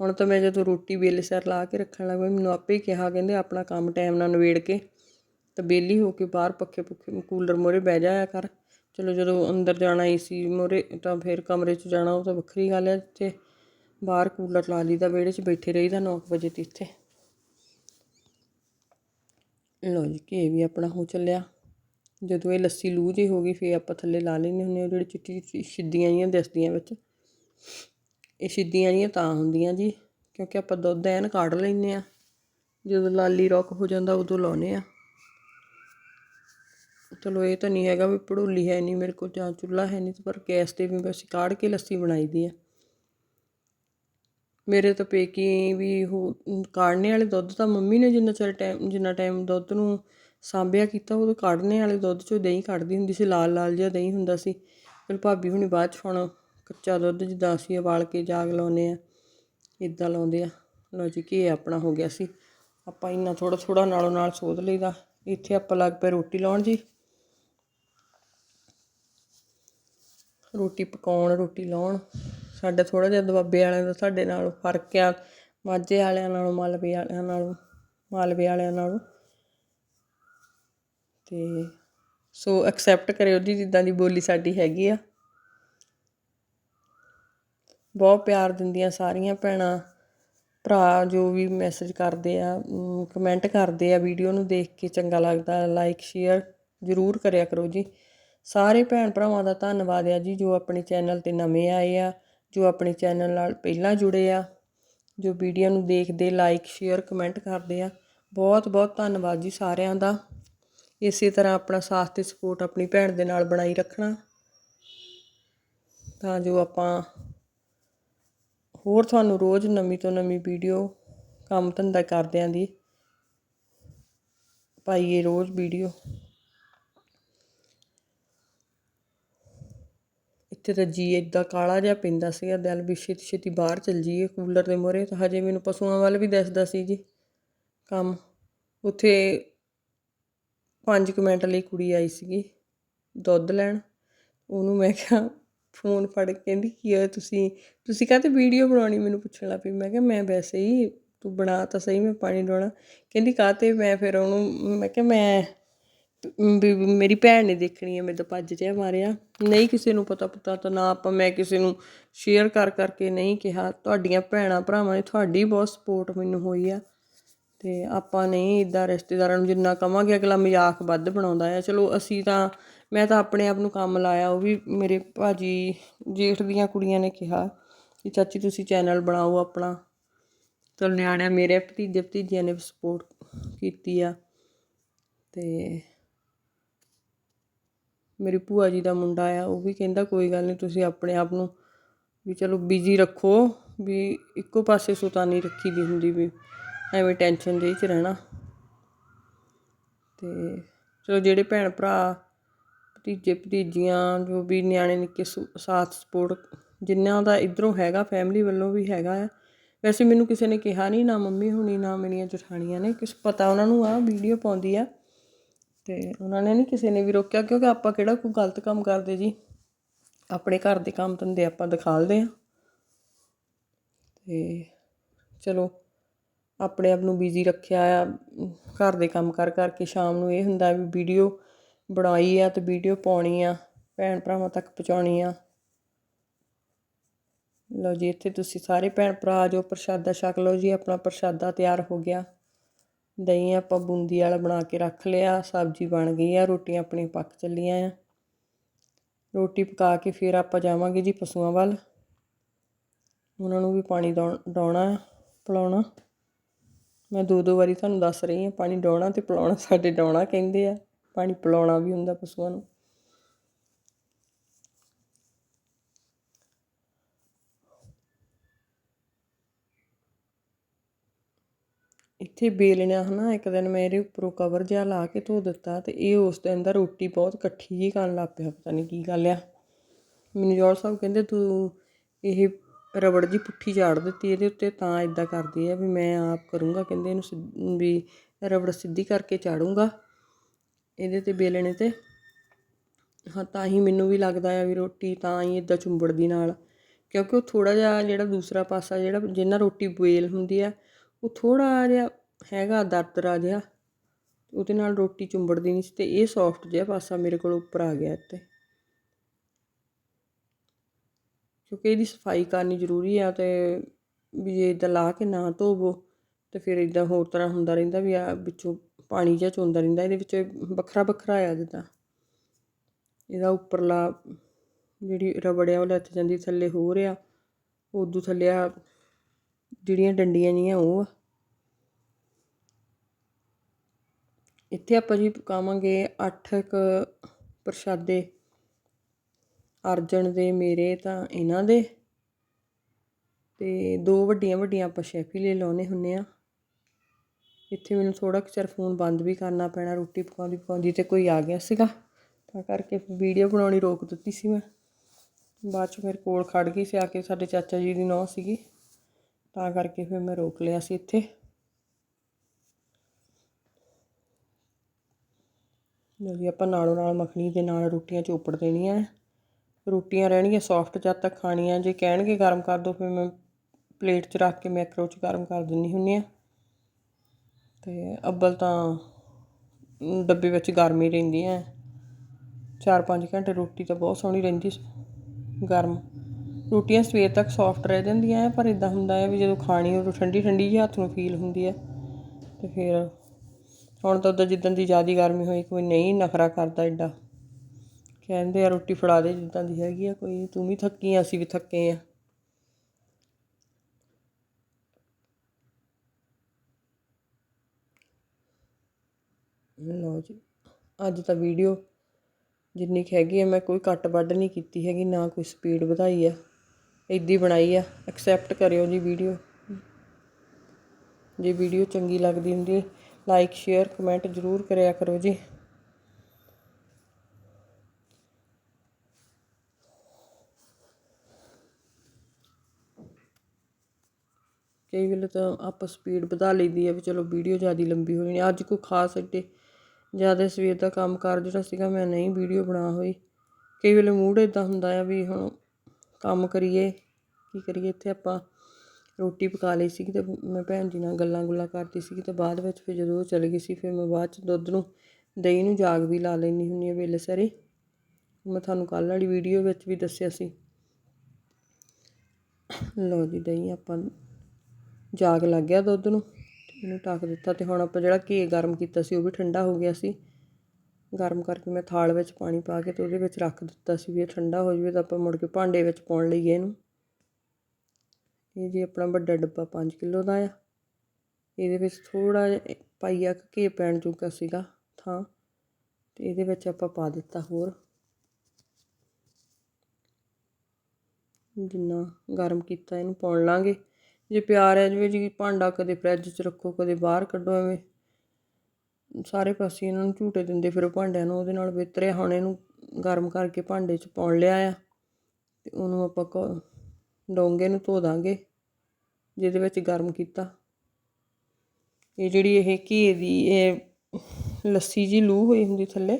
ਹੁਣ ਤਾਂ ਮੈਂ ਜਦੋਂ ਰੋਟੀ ਵੇਲੇ ਸਿਰ ਲਾ ਕੇ ਰੱਖਣ ਲੱਗ ਪਈ, ਮੈਨੂੰ ਆਪੇ ਹੀ ਕਿਹਾ, ਕਹਿੰਦੇ ਆਪਣਾ ਕੰਮ ਟਾਈਮ ਨਾਲ ਨਵੇੜ ਕੇ ਤਾਂ ਬੇਲੀ ਹੋ ਕੇ ਬਾਹਰ ਪੱਖੇ ਪੁੱਖੇ ਕੂਲਰ ਮੋਰੇ ਬਹਿ ਜਾਇਆ ਕਰ। ਚਲੋ ਜਦੋਂ ਅੰਦਰ ਜਾਣਾ ਏਸੀ ਮੋਰੇ ਤਾਂ ਫਿਰ ਕਮਰੇ 'ਚ ਜਾਣਾ, ਉਹ ਤਾਂ ਵੱਖਰੀ ਗੱਲ ਹੈ ਤੇ ਬਾਹਰ ਕੂਲਰ ਲਾ ਲਈਦਾ ਵਿਹੜੇ 'ਚ, ਬੈਠੇ ਰਹੀਦਾ 9 ਵਜੇ ਤੇ ਇੱਥੇ। ਲੋ ਜੀ ਘੇ ਵੀ ਆਪਣਾ ਹੋ ਚੱਲਿਆ। ਜਦੋਂ ਇਹ ਲੱਸੀ ਲੂਹ ਜਿਹੀ ਹੋ ਗਈ, ਫੇਰ ਆਪਾਂ ਥੱਲੇ ਲਾ ਲੈਂਦੇ ਹੁੰਦੇ ਹਾਂ ਜਿਹੜੀ ਚਿੱਟੀ ਚਿੱਟੀ ਸਿੱਧੀਆਂ ਜੀਆਂ ਦਿਸਦੀਆਂ ਵਿੱਚ। ਇਹ ਸਿੱਧੀਆਂ ਜੀਆਂ ਤਾਂ ਹੁੰਦੀਆਂ ਜੀ, ਕਿਉਂਕਿ ਆਪਾਂ ਦੁੱਧ ਐਨ ਕੱਢ ਲੈਂਦੇ ਆ ਜਦੋਂ ਲਾਲੀ ਰੌਕ ਹੋ ਜਾਂਦਾ, ਉਦੋਂ ਲਾਉਨੇ ਆ ਚਲੋ ਇਹ ਤਾਂ ਨਹੀਂ ਹੈਗਾ ਵੀ ਪੜੋਲੀ ਹੈ ਨਹੀਂ ਮੇਰੇ ਕੋਲ ਜਾਂ ਚੁੱਲ੍ਹਾ ਹੈ ਨਹੀਂ ਪਰ ਗੈਸ ਤੇ ਵੀ ਬਸ ਕਾੜ ਕੇ ਲੱਸੀ ਬਣਾਈ ਦੀ ਆ। ਮੇਰੇ ਤਾਂ ਪੇਕੀ ਵੀ ਉਹ ਕਾੜਨੇ ਵਾਲੇ ਦੁੱਧ ਤਾਂ ਮੰਮੀ ਨੇ ਜਿੰਨਾ ਚਿਰ ਟਾਈਮ, ਜਿੰਨਾ ਟਾਈਮ ਦੁੱਧ ਨੂੰ ਸਾਂਭਿਆ ਕੀਤਾ ਉਦੋਂ ਕਾੜਨੇ ਵਾਲੇ ਦੁੱਧ ਚੋਂ ਦਹੀਂ ਕੱਢਦੀ ਹੁੰਦੀ ਸੀ, ਲਾਲ ਲਾਲ ਜਿਹਾ ਦਹੀਂ ਹੁੰਦਾ ਸੀ। ਫਿਰ ਭਾਬੀ ਹੁਣੀ ਬਾਅਦ ਚ ਹੁਣ ਕੱਚਾ ਦੁੱਧ ਜਿੱਦਾਂ ਅਸੀਂ ਉਬਾਲ ਕੇ ਜਾਗ ਲਾਉਨੇ ਆ ਇਦਾਂ ਲਾਉਂਦੇ ਆ। ਲਓ ਜੀ ਕੀ ਆਪਣਾ ਹੋ ਗਿਆ ਸੀ। ਆਪਾਂ ਇੰਨਾ ਥੋੜਾ ਥੋੜਾ ਨਾਲੋਂ ਨਾਲ ਸੋਧ ਲਈਦਾ। ਇੱਥੇ ਆਪਾਂ ਲੱਗ ਪਏ ਰੋਟੀ ਲਾਉਣ ਜੀ। ਰੋਟੀ ਪਕਾਉਣ, ਰੋਟੀ ਲਾਉਣ। ਸਾਡਾ ਥੋੜ੍ਹਾ ਜਿਹਾ ਦੁਆਬੇ ਵਾਲਿਆਂ ਦਾ ਸਾਡੇ ਨਾਲੋਂ ਫ਼ਰਕ ਆ, ਮਾਝੇ ਵਾਲਿਆਂ ਨਾਲੋਂ, ਮਾਲਵੇ ਵਾਲਿਆਂ ਨਾਲੋਂ, ਮਾਲਵੇ ਵਾਲਿਆਂ ਨਾਲੋਂ। ਤੇ ਸੋ ਐਕਸੈਪਟ ਕਰਿਓ ਜੀ, ਜਿੱਦਾਂ ਦੀ ਬੋਲੀ ਸਾਡੀ ਹੈਗੀ ਆ। ਬਹੁਤ ਪਿਆਰ ਦਿੰਦੀਆਂ ਸਾਰੀਆਂ ਭੈਣਾਂ, ਭਰਾ ਜੋ ਵੀ ਮੈਸੇਜ ਕਰਦੇ ਆ ਕਮੈਂਟ ਕਰਦੇ ਆ ਵੀਡੀਓ ਨੂੰ ਦੇਖ ਕੇ ਚੰਗਾ ਲੱਗਦਾ ਲਾਈਕ ਸ਼ੇਅਰ ਜ਼ਰੂਰ ਕਰਿਆ ਕਰੋ ਜੀ। ਸਾਰੇ ਭੈਣ ਭਰਾਵਾਂ ਦਾ ਧੰਨਵਾਦ ਆ ਜੀ ਜੋ ਆਪਣੇ ਚੈਨਲ ਤੇ ਨਵੇਂ ਆਏ ਆ, ਜੋ ਆਪਣੇ ਚੈਨਲ ਨਾਲ ਪਹਿਲਾਂ ਜੁੜੇ ਆ, ਜੋ ਵੀਡੀਓ ਨੂੰ ਦੇਖਦੇ ਲਾਈਕ ਸ਼ੇਅਰ ਕਮੈਂਟ ਕਰਦੇ ਆ। ਬਹੁਤ ਬਹੁਤ ਧੰਨਵਾਦ ਜੀ ਸਾਰਿਆਂ ਦਾ। ਇਸੇ ਤਰ੍ਹਾਂ ਆਪਣਾ ਸਾਥ ਤੇ ਸਪੋਰਟ ਆਪਣੀ ਭੈਣ ਦੇ ਨਾਲ ਬਣਾਈ ਰੱਖਣਾ। ਤਾਂ ਜੋ ਆਪਾਂ ਹੋਰ ਤੁਹਾਨੂੰ ਰੋਜ਼ ਨਵੀਂ ਤੋਂ ਨਵੀਂ ਵੀਡੀਓ ਕੰਮ ਧੰਦਾ ਕਰਦਿਆਂ ਦੀ ਪਾਈਏ ਰੋਜ਼ ਵੀਡੀਓ। ਇੱਥੇ ਤਾਂ ਜੀ ਇਦਾਂ ਕਾਲਾ ਜਿਹਾ ਪੈਂਦਾ ਸੀਗਾ, ਦਿਲ ਵੀ ਛੇਤੀ ਛੇਤੀ ਬਾਹਰ ਚਲ ਜੀਏ ਕੂਲਰ ਦੇ ਮੂਹਰੇ। ਤਾਂ ਹਜੇ ਮੈਨੂੰ ਪਸ਼ੂਆਂ ਵੱਲ ਵੀ ਦੱਸਦਾ ਸੀ ਜੀ ਕੰਮ। ਉੱਥੇ 5 ਮਿੰਟ ਲਈ ਕੁੜੀ ਆਈ ਸੀਗੀ ਦੁੱਧ ਲੈਣ। ਉਹਨੂੰ ਮੈਂ ਕਿਹਾ, ਫੋਨ ਫੜ ਕੇ ਕਹਿੰਦੀ, ਕੀ ਹੋਇਆ ਤੁਸੀਂ? ਤੁਸੀਂ ਕਾਹਤੇ ਵੀਡੀਓ ਬਣਾਉਣੀ? ਮੈਨੂੰ ਪੁੱਛਣ ਲੱਗ ਪਈ। ਮੈਂ ਕਿਹਾ, ਮੈਂ ਵੈਸੇ ਹੀ ਤੂੰ ਬਣਾ ਤਾਂ ਸਹੀ, ਮੈਂ ਪਾਣੀ ਡੋਣਾ ਕਹਿੰਦੀ, ਕਾਹਤੇ? ਮੈਂ ਫਿਰ ਉਹਨੂੰ, ਮੈਂ ਕਿਹਾ, ਮੈਂ ਵੀ ਮੇਰੀ ਭੈਣ ਨੇ ਦੇਖਣੀ ਹੈ ਮੇਰੇ ਤਾਂ ਭੱਜ ਜਿਹਾ ਮਾਰਿਆ। ਨਹੀਂ ਕਿਸੇ ਨੂੰ ਪਤਾ ਪਤਾ ਤਾਂ ਨਾ ਆਪਾਂ ਮੈਂ ਕਿਸੇ ਨੂੰ ਸ਼ੇਅਰ ਕਰ ਕਰਕੇ ਨਹੀਂ ਕਿਹਾ। ਤੁਹਾਡੀਆਂ ਭੈਣਾਂ ਭਰਾਵਾਂ ਨੇ ਤੁਹਾਡੀ ਬਹੁਤ ਸਪੋਰਟ ਮੈਨੂੰ ਹੋਈ ਆ। ਤੇ ਆਪਾਂ ਨਹੀਂ ਇਦਾਂ ਰਿਸ਼ਤੇਦਾਰਾਂ ਨੂੰ ਜਿੰਨਾ ਕਵਾਂਗੇ ਅਗਲਾ ਮਜ਼ਾਕ ਵੱਧ ਬਣਾਉਂਦਾ ਆ। ਚਲੋ ਅਸੀਂ ਤਾਂ, ਮੈਂ ਤਾਂ ਆਪਣੇ ਆਪ ਨੂੰ ਕੰਮ ਲਾਇਆ, ਉਹ ਵੀ ਮੇਰੇ ਭਾਜੀ ਜੇਠ ਦੀਆਂ ਕੁੜੀਆਂ ਨੇ ਕਿਹਾ ਕਿ ਚਾਚੀ ਤੁਸੀਂ ਚੈਨਲ ਬਣਾਓ ਆਪਣਾ। ਚਲ ਨਿਆਣਿਆਂ ਮੇਰੇ ਭਤੀਜੇ ਭਤੀਜੀਆਂ ਨੇ ਸਪੋਰਟ ਕੀਤੀ ਆ। ਤੇ ਮੇਰੀ ਭੂਆ ਜੀ ਦਾ ਮੁੰਡਾ ਆ, ਉਹ ਵੀ ਕਹਿੰਦਾ ਕੋਈ ਗੱਲ ਨਹੀਂ ਤੁਸੀਂ ਆਪਣੇ ਆਪ ਨੂੰ ਵੀ ਚਲੋ ਬਿਜ਼ੀ ਰੱਖੋ, ਵੀ ਇੱਕੋ ਪਾਸੇ ਸੁਤਾਨੀ ਰੱਖੀ ਦੀ ਹੁੰਦੀ ਵੀ ਐਵੇਂ ਟੈਨਸ਼ਨ ਦੇ ਚ ਰਹਿਣਾ। ਤੇ ਚਲੋ ਜਿਹੜੇ ਭੈਣ ਭਰਾ, ਭਤੀਜੇ ਭਤੀਜੀਆਂ, ਜੋ ਵੀ ਨਿਆਣੇ ਨਿੱਕੇ ਸਾਥ ਸਪੋਰਟ ਜਿੰਨਾਂ ਦਾ ਇਧਰੋਂ ਹੈਗਾ ਫੈਮਿਲੀ ਵੱਲੋਂ ਵੀ ਹੈਗਾ ਆ। ਵੈਸੇ ਮੈਨੂੰ ਕਿਸੇ ਨੇ ਕਿਹਾ ਨਹੀਂ ਨਾ ਮੰਮੀ ਹੁਣੀ, ਨਾ ਮੇਰੀਆਂ ਜਠਾਣੀਆਂ ਨੇ, ਕਿਸ ਪਤਾ ਉਹਨਾਂ ਨੂੰ ਆ ਵੀਡੀਓ ਪਾਉਂਦੀ ਆ। ਤੇ ਉਹਨਾਂ ਨੇ ਨਹੀਂ ਕਿਸੇ ਨੇ ਵੀ ਰੋਕਿਆ, ਕਿਉਂਕਿ ਆਪਾਂ ਕਿਹੜਾ ਕੋਈ ਗਲਤ ਕੰਮ ਕਰਦੇ ਜੀ? ਆਪਣੇ ਘਰ ਦੇ ਕੰਮ ਧੰਦੇ ਆਪਾਂ ਦਿਖਾਲਦੇ ਆ ਤੇ ਚਲੋ, ਆਪਣੇ ਆਪ ਨੂੰ ਬਿਜ਼ੀ ਰੱਖਿਆ ਆ, ਘਰ ਦੇ ਕੰਮ ਕਰ ਕਰਕੇ ਸ਼ਾਮ ਨੂੰ ਇਹ ਹੁੰਦਾ ਵੀ ਵੀਡੀਓ ਬਣਾਈ ਆ ਤੇ ਵੀਡੀਓ ਪਾਉਣੀ ਆ, ਭੈਣ ਭਰਾਵਾਂ ਤੱਕ ਪਹੁੰਚਾਉਣੀ ਆ। ਲਓ ਜੀ, ਇੱਥੇ ਤੁਸੀਂ ਸਾਰੇ ਭੈਣ ਭਰਾ ਜੋ ਪ੍ਰਸ਼ਾਦਾ ਛਕ ਲਓ ਜੀ, ਆਪਣਾ ਪ੍ਰਸ਼ਾਦਾ ਤਿਆਰ ਹੋ ਗਿਆ। ਦਹੀਂ ਆਪਾਂ ਬੂੰਦੀ ਵਾਲਾ ਬਣਾ ਕੇ ਰੱਖ ਲਿਆ, ਸਬਜ਼ੀ ਬਣ ਗਈ ਆ, ਰੋਟੀਆਂ ਆਪਣੀ ਪੱਕ ਚੱਲੀਆਂ ਆ। ਰੋਟੀ ਪਕਾ ਕੇ ਫਿਰ ਆਪਾਂ ਜਾਵਾਂਗੇ ਜੀ ਪਸ਼ੂਆਂ ਵੱਲ। ਉਹਨਾਂ ਨੂੰ ਵੀ ਪਾਣੀ ਡਾਉਣਾ, ਪਿਲਾਉਣਾ। ਮੈਂ ਦੋ ਦੋ ਵਾਰੀ ਤੁਹਾਨੂੰ ਦੱਸ ਰਹੀ ਹਾਂ, ਪਾਣੀ ਡਾਉਣਾ ਤੇ ਪਿਲਾਉਣਾ, ਸਾਡੇ ਡਾਉਣਾ ਕਹਿੰਦੇ ਆ। ਪਾਣੀ ਪਿਲਾਉਣਾ ਵੀ ਹੁੰਦਾ ਪਸ਼ੂਆਂ ਨੂੰ। ਇੱਥੇ ਵੇਲਣਿਆ ਹੈ ਨਾ ਇੱਕ ਦਿਨ ਮੈਂ ਇਹਦੇ ਉੱਪਰੋਂ ਕਵਰ ਜਿਹਾ ਲਾ ਕੇ ਧੋ ਦਿੱਤਾ ਅਤੇ ਇਹ ਉਸ ਦਿਨ ਦਾ ਰੋਟੀ ਬਹੁਤ ਇਕੱਠੀ ਜਿਹੀ ਕਰਨ ਲੱਗ ਪਿਆ, ਪਤਾ ਨਹੀਂ ਕੀ ਗੱਲ ਆ। ਮੈਨੂੰ ਜੋਰ ਸਾਹਿਬ ਕਹਿੰਦੇ, ਤੂੰ ਇਹ ਰਬੜ ਜੀ ਪੁੱਠੀ ਝਾੜ ਦਿੱਤੀ ਇਹਦੇ ਉੱਤੇ, ਤਾਂ ਇਦਾਂ ਕਰਦੀ ਆ ਵੀ ਮੈਂ ਆਪ ਕਰੂੰਗਾ। ਕਹਿੰਦੇ ਇਹਨੂੰ ਸਿੱਧ- ਵੀ ਰਬੜ ਸਿੱਧੀ ਕਰਕੇ ਝਾੜੂੰਗਾ ਇਹਦੇ ਤੇ ਬੇਲਣੇ ਤੇ। ਹਾਂ, ਤਾਂ ਹੀ ਮੈਨੂੰ ਵੀ ਲੱਗਦਾ ਆ ਵੀ ਰੋਟੀ ਤਾਂ ਹੀ ਇਦਾਂ ਚੁੰਬੜਦੀ ਨਾਲ, ਕਿਉਂਕਿ ਉਹ ਥੋੜਾ ਜਿਹਾ ਜਿਹੜਾ ਦੂਸਰਾ ਪਾਸਾ ਜਿਹੜਾ, ਜਿੰਨਾ ਰੋਟੀ ਬੋਇਲ ਹੁੰਦੀ ਆ ਉਹ ਥੋੜਾ ਜਿਹਾ ਹੈਗਾ ਦਰਦਰਾ ਜਿਹਾ ਉਹਦੇ ਨਾਲ ਰੋਟੀ ਚੁੰਬੜਦੀ ਨਹੀਂ ਸੀ ਤੇ ਇਹ ਸੌਫਟ ਜਿਹਾ ਪਾਸਾ ਮੇਰੇ ਕੋਲ ਉੱਪਰ ਆ ਗਿਆ ਇੱਥੇ। ਕਿਉਂਕਿ ਇਹਦੀ ਸਫ਼ਾਈ ਕਰਨੀ ਜ਼ਰੂਰੀ ਆ ਤੇ ਵੀ ਜੇ ਇਦਾਂ ਲਾ ਕੇ ਨਾ ਧੋਵੋ ਤੇ ਫਿਰ ਇਦਾਂ ਹੋਰ ਤਰ੍ਹਾਂ ਹੁੰਦਾ ਰਹਿੰਦਾ ਵੀ ਆ ਵਿੱਚੋਂ ਪਾਣੀ ਜਿਹਾ ਚੋਂਦਾ ਰਹਿੰਦਾ, ਇਹਦੇ ਵਿੱਚ ਵੱਖਰਾ ਵੱਖਰਾ ਆ ਜਿੱਦਾਂ। ਇਹਦਾ ਉੱਪਰਲਾ ਜਿਹੜੀ ਰਬੜ ਆ ਉਹ ਲੱਥ ਜਾਂਦੀ, ਥੱਲੇ ਹੋ ਰਿਹਾ ਉਦੋਂ ਥੱਲੇ ਆ ਜਿਹੜੀਆਂ ਡੰਡੀਆਂ ਜੀਆਂ ਉਹ ਆ। ਇੱਥੇ ਆਪਾਂ ਜੀ ਪਕਾਵਾਂਗੇ 8 ਕ ਪ੍ਰਸ਼ਾਦੇ। ਅਰਜਨ ਦੇ, ਮੇਰੇ ਤਾਂ ਇਹਨਾਂ ਦੇ। ਤੇ ਦੋ ਵੱਡੀਆਂ ਵੱਡੀਆਂ ਆਪਾਂ ਸ਼ੈਫੀ ਲੈ ਲਾਉਨੇ ਹੁੰਨੇ ਆ। ਇੱਥੇ ਮੈਨੂੰ ਥੋੜਾ ਕੁ ਚਿਰ ਫੋਨ ਬੰਦ ਵੀ ਕਰਨਾ ਪੈਣਾ, ਰੋਟੀ ਪਕਾਉਂਦੀ ਪਕਾਉਂਦੀ ਤੇ ਕੋਈ ਆ ਗਿਆ ਸੀਗਾ। ਤਾਂ ਕਰਕੇ ਵੀਡੀਓ ਬਣਾਉਣੀ ਰੋਕ ਦਿੱਤੀ ਸੀ ਮੈਂ। ਬਾਅਦ ਚ ਫਿਰ ਕੋਲ ਖੜ ਗਈ ਸੀ, ਆ ਕੇ ਸਾਡੇ ਚਾਚਾ ਜੀ ਦੀ ਨੌਂ ਸੀਗੀ। ਤਾਂ ਕਰਕੇ ਫਿਰ ਮੈਂ ਰੋਕ ਲਿਆ ਸੀ ਇੱਥੇ। ਲਓ ਜੀ, ਆਪਾਂ ਨਾਲੋਂ ਨਾਲ ਮੱਖਣੀ ਦੇ ਨਾਲ ਰੋਟੀਆਂ ਚੋਪੜ ਦੇਣੀਆਂ। ਰੋਟੀਆਂ ਰਹਿਣਗੀਆਂ ਸੌਫਟ ਜਦ ਤੱਕ ਖਾਣੀਆਂ ਜੇ ਕਹਿਣਗੇ ਗਰਮ ਕਰ ਦਿਓ ਫਿਰ ਮੈਂ ਪਲੇਟ 'ਚ ਰੱਖ ਕੇ ਮੈਕਰੋ 'ਚ ਗਰਮ ਕਰ ਦਿੰਦੀ ਹੁੰਦੀ ਆ ਤੇ ਅੱਬਲ ਤਾਂ ਡੱਬੇ ਵਿੱਚ ਗਰਮ ਹੀ ਹੈ। 4-5 ਘੰਟੇ ਰੋਟੀ ਤਾਂ ਬਹੁਤ ਸੋਹਣੀ ਰਹਿੰਦੀ ਸ- ਗਰਮ। ਰੋਟੀਆਂ ਸਵੇਰ ਤੱਕ ਸੌਫਟ ਰਹਿ ਜਾਂਦੀਆਂ ਪਰ ਇਦਾਂ ਹੁੰਦਾ ਹੈ ਵੀ ਜਦੋਂ ਖਾਣੀ ਉਦੋਂ ਠੰਡੀ ਠੰਡੀ ਜਿਹੀ ਹੱਥ ਨੂੰ ਫੀਲ ਹੁੰਦੀ ਹੈ ਤੇ ਫਿਰ ਹੁਣ ਤਾਂ ਉਦੋਂ ਜਿੱਦਾਂ ਦੀ ਜ਼ਿਆਦਾ ਗਰਮੀ ਹੋਈ, ਕੋਈ ਨਹੀਂ ਨਖਰਾ ਕਰਦਾ ਐਡਾ ਕਹਿੰਦੇ ਆ, ਰੋਟੀ ਫੜਾ ਦੇ ਜਿੱਦਾਂ ਦੀ ਹੈਗੀ ਆ ਕੋਈ, ਤੂੰ ਵੀ ਥੱਕੀ ਆ, ਅਸੀਂ ਵੀ ਥੱਕੇ ਆ। ਲਓ ਜੀ, ਅੱਜ ਤਾਂ ਵੀਡੀਓ ਜਿੰਨੀ ਕੁ ਹੈਗੀ ਹੈ ਮੈਂ ਕੋਈ ਕੱਟ ਵੱਢ ਨਹੀਂ ਕੀਤੀ ਹੈਗੀ, ਨਾ ਕੋਈ ਸਪੀਡ ਵਧਾਈ ਹੈ ਇੱਦੀ ਬਣਾਈ ਆ ਐਕਸੈਪਟ ਕਰਿਓ ਜੀ ਵੀਡੀਓ ਜੇ ਵੀਡੀਓ ਚੰਗੀ ਲੱਗਦੀ ਹੁੰਦੀ ਲਾਈਕ ਸ਼ੇਅਰ ਕਮੈਂਟ ਜ਼ਰੂਰ ਕਰਿਆ ਕਰੋ ਜੀ। ਕਈ ਵੇਲੇ ਤਾਂ ਆਪਾਂ ਸਪੀਡ ਵਧਾ ਲਈਦੀ ਆ ਵੀ ਚਲੋ ਵੀਡੀਓ ਜ਼ਿਆਦਾ ਲੰਬੀ ਹੋ ਜਾਣੀ ਅੱਜ ਕੋਈ ਖਾਸ ਏਡੇ ਜ਼ਿਆਦਾ ਸਵੇਰ ਦਾ ਕੰਮ ਕਾਰ ਜਿਹੜਾ ਸੀਗਾ, ਮੈਂ ਨਹੀਂ ਵੀਡੀਓ ਬਣਾ ਹੋਈ। ਕਈ ਵੇਲੇ ਮੂਡ ਇਦਾਂ ਹੁੰਦਾ ਆ ਵੀ ਹੁਣ ਕੰਮ ਕਰੀਏ, ਕੀ ਕਰੀਏ, ਇੱਥੇ ਆਪਾਂ ਰੋਟੀ ਪਕਾ ਲਈ ਸੀਗੀ ਤੇ ਮੈਂ ਭੈਣ ਜੀ ਨਾਲ ਗੱਲਾਂ ਗੁੱਲਾਂ ਕਰਦੀ ਸੀਗੀ ਤੇ ਬਾਅਦ ਵਿੱਚ ਫਿਰ ਜਦੋਂ ਉਹ ਚਲੇ ਗਈ ਸੀ, ਫਿਰ ਮੈਂ ਬਾਅਦ ਚ ਦੁੱਧ ਨੂੰ ਦਹੀਂ ਨੂੰ ਜਾਗ ਵੀ ਲਾ ਲੈਣੀ ਹੁੰਦੀ ਆ ਵੇਲੇ ਸਾਰੇ। ਮੈਂ ਤੁਹਾਨੂੰ ਕੱਲ੍ਹ ਵਾਲੀ ਵੀਡੀਓ ਵਿੱਚ ਵੀ ਦੱਸਿਆ ਸੀ। ਲਓ ਜੀ, ਦਹੀਂ ਆਪਾਂ ਜਾਗ ਲੱਗ ਗਿਆ ਦੁੱਧ ਨੂੰ ਤੇ ਇਹਨੂੰ ਢੱਕ ਦਿੱਤਾ ਤੇ ਹੁਣ ਆਪਾਂ ਜਿਹੜਾ ਘੀ ਗਰਮ ਕੀਤਾ ਸੀ, ਉਹ ਵੀ ਠੰਡਾ ਹੋ ਗਿਆ ਸੀ। ਗਰਮ ਕਰਕੇ ਮੈਂ ਥਾਲ ਵਿੱਚ ਪਾਣੀ ਪਾ ਕੇ ਤੇ ਉਹਦੇ ਵਿੱਚ ਰੱਖ ਦਿੱਤਾ ਸੀ ਵੀ ਇਹ ਠੰਡਾ ਹੋ ਜਾਵੇ ਤਾਂ ਆਪਾਂ ਮੁੜ ਕੇ ਭਾਂਡੇ ਵਿੱਚ ਪਾਉਣ ਲਈਏ ਇਹਨੂੰ। ਇਹ ਜੀ ਆਪਣਾ ਵੱਡਾ ਡੱਬਾ 5 ਕਿਲੋ ਦਾ ਆ। ਇਹਦੇ ਵਿੱਚ ਥੋੜਾ ਜਿਹਾ ਪਾਈਆ ਕੁ ਪੈਣ ਜੋਗਾ ਸੀਗਾ ਥਾਂ ਤੇ ਇਹਦੇ ਵਿੱਚ ਆਪਾਂ ਪਾ ਦਿੱਤਾ ਹੋਰ। ਜਿੰਨਾ ਗਰਮ ਕੀਤਾ ਇਹਨੂੰ ਪਾਉਣ ਲਾਂਗੇ। ਜੇ ਪਿਆਰ ਹੈ ਜਿਵੇਂ ਜੀ ਭਾਂਡਾ ਕਦੇ ਫਰਿੱਜ 'ਚ ਰੱਖੋ, ਕਦੇ ਬਾਹਰ ਕੱਢੋ ਐਵੇਂ। ਸਾਰੇ ਪਾਸੇ ਇਹਨਾਂ ਨੂੰ ਝੂਟੇ ਦਿੰਦੇ, ਫਿਰ ਭਾਂਡਿਆਂ ਨੂੰ ਉਹਦੇ ਨਾਲ ਬਿਹਤਰ ਹੁਣ ਇਹਨੂੰ ਗਰਮ ਕਰਕੇ ਭਾਂਡੇ 'ਚ ਪਾਉਣ ਲਿਆ ਆ। ਤੇ ਉਹਨੂੰ ਆਪਾਂ ਕ- ਡੋਂਗੇ ਨੂੰ ਧੋ ਦਾਂਗੇ, ਜਿਹਦੇ ਵਿੱਚ ਗਰਮ ਕੀਤਾ। ਇਹ ਜਿਹੜੀ ਇਹ ਘੀ ਦੀ, ਇਹ ਲੱਸੀ ਜੀ ਲੂ ਹੋਈ ਹੁੰਦੀ ਥੱਲੇ,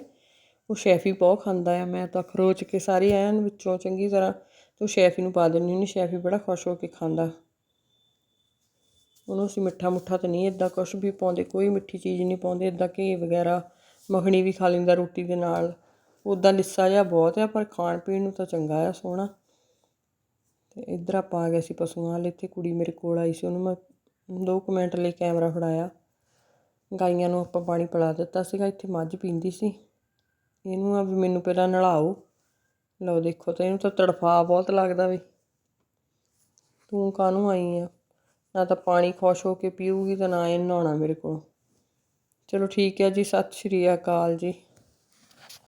ਉਹ ਸ਼ੈਫੀ ਬਹੁਤ ਖਾਂਦਾ ਆ। ਮੈਂ ਤਾਂ ਖਰੋਚ ਕੇ ਸਾਰੇ ਐਨ ਵਿੱਚੋਂ ਚੰਗੀ ਤਰ੍ਹਾਂ ਤੇ ਸ਼ੈਫੀ ਨੂੰ ਪਾ ਦਿੰਦੀ ਹੁੰਦੀ। ਸ਼ੈਫੀ ਬੜਾ ਖੁਸ਼ ਹੋ ਕੇ ਖਾਂਦਾ। ਉਹਨੂੰ ਅਸੀਂ ਮਿੱਠਾ ਮੁੱਠਾ ਤਾਂ ਨਹੀਂ ਇੱਦਾਂ ਕੁਛ ਵੀ ਪਾਉਂਦੇ, ਕੋਈ ਮਿੱਠੀ ਚੀਜ਼ ਨਹੀਂ ਪਾਉਂਦੇ ਇੱਦਾਂ ਘੀ ਵਗੈਰਾ, ਮੱਖਣੀ ਵੀ ਖਾ ਲੈਂਦਾ ਰੋਟੀ ਦੇ ਨਾਲ। ਉੱਦਾਂ ਲਿੱਸਾ ਜਿਹਾ ਬਹੁਤ ਆ, ਪਰ ਖਾਣ ਪੀਣ ਨੂੰ ਤਾਂ ਚੰਗਾ ਆ, ਸੋਹਣਾ। ਤੇ ਇੱਧਰ ਆਪਾਂ ਆ ਗਏ ਸੀ ਪਸ਼ੂਆਂ ਵਾਲੇ, ਇੱਥੇ ਕੁੜੀ ਮੇਰੇ ਕੋਲ ਆਈ ਸੀ, ਉਹਨੂੰ ਮੈਂ ਦੋ ਕੁ ਮਿੰਟ ਲਈ ਕੈਮਰਾ ਫੜਾਇਆ। ਗਾਈਆਂ ਨੂੰ ਆਪਾਂ ਪਾਣੀ ਪਿਲਾ ਦਿੱਤਾ ਸੀਗਾ, ਇੱਥੇ ਮੱਝ ਪੀਂਦੀ ਸੀ। ਇਹਨੂੰ ਆ ਵੀ ਮੈਨੂੰ ਪਹਿਲਾਂ ਨਲਾਓ। ਲਓ ਦੇਖੋ ਤਾਂ ਇਹਨੂੰ ਤਾਂ ਤੜਫਾ ਬਹੁਤ ਲੱਗਦਾ ਵੀ। ਤੂੰ ਕਾਹਨੂੰ ਆਈ ਆ? ਨਾ ਤਾਂ ਪਾਣੀ ਖੁਸ਼ ਹੋ ਕੇ ਪੀਊਗੀ ਤਾਂ ਨਾ ਇਹ ਨਹਾਉਣਾ ਮੇਰੇ ਕੋਲ। ਚਲੋ ਠੀਕ ਹੈ ਜੀ, ਸਤਿ ਸ਼੍ਰੀ ਅਕਾਲ ਜੀ।